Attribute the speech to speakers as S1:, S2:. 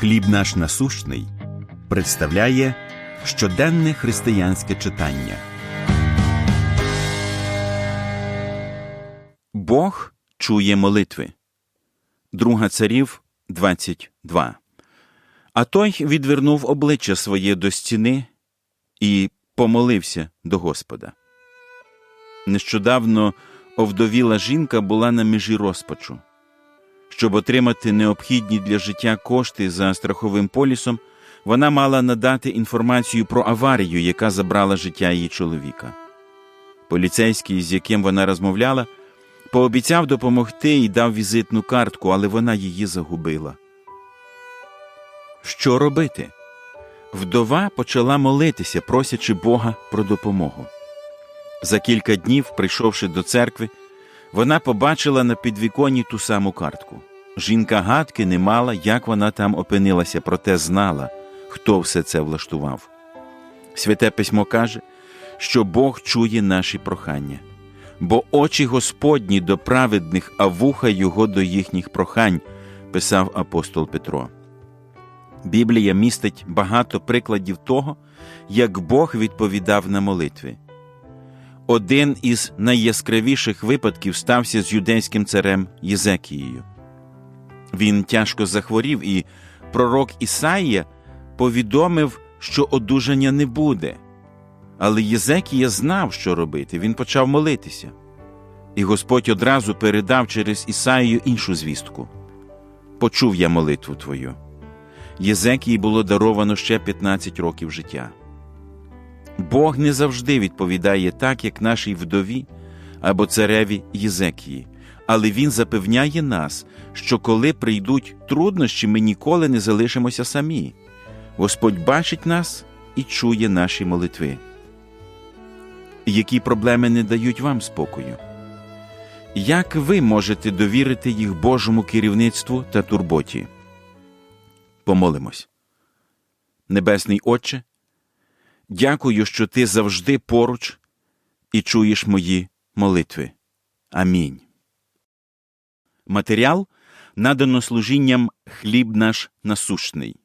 S1: Хліб наш насущний представляє щоденне християнське читання. Бог чує молитви. Друга царів 22. А той відвернув обличчя своє до стіни і помолився до Господа. Нещодавно овдовіла жінка була на межі розпачу. Щоб отримати необхідні для життя кошти за страховим полісом, вона мала надати інформацію про аварію, яка забрала життя її чоловіка. Поліцейський, з яким вона розмовляла, пообіцяв допомогти і дав візитну картку, але вона її загубила. Що робити? Вдова почала молитися, просячи Бога про допомогу. За кілька днів, прийшовши до церкви, вона побачила на підвіконні ту саму картку. Жінка гадки не мала, як вона там опинилася, проте знала, хто все це влаштував. Святе письмо каже, що Бог чує наші прохання, бо очі Господні до праведних, а вуха Його до їхніх прохань, писав апостол Петро. Біблія містить багато прикладів того, як Бог відповідав на молитви. Один із найяскравіших випадків стався з юдейським царем Єзекією. Він тяжко захворів, і пророк Ісаїя повідомив, що одужання не буде. Але Єзекія знав, що робити, він почав молитися. І Господь одразу передав через Ісаїю іншу звістку: Почув я молитву твою. Єзекії було даровано ще 15 років життя. Бог не завжди відповідає так, як нашій вдові або цареві Єзекії, але Він запевняє нас, що коли прийдуть труднощі, ми ніколи не залишимося самі. Господь бачить нас і чує наші молитви. Які проблеми не дають вам спокою? Як ви можете довірити їх Божому керівництву та турботі? Помолимось. Небесний Отче, дякую, що Ти завжди поруч і чуєш мої молитви. Амінь. Матеріал надано служінням хліб наш насущний.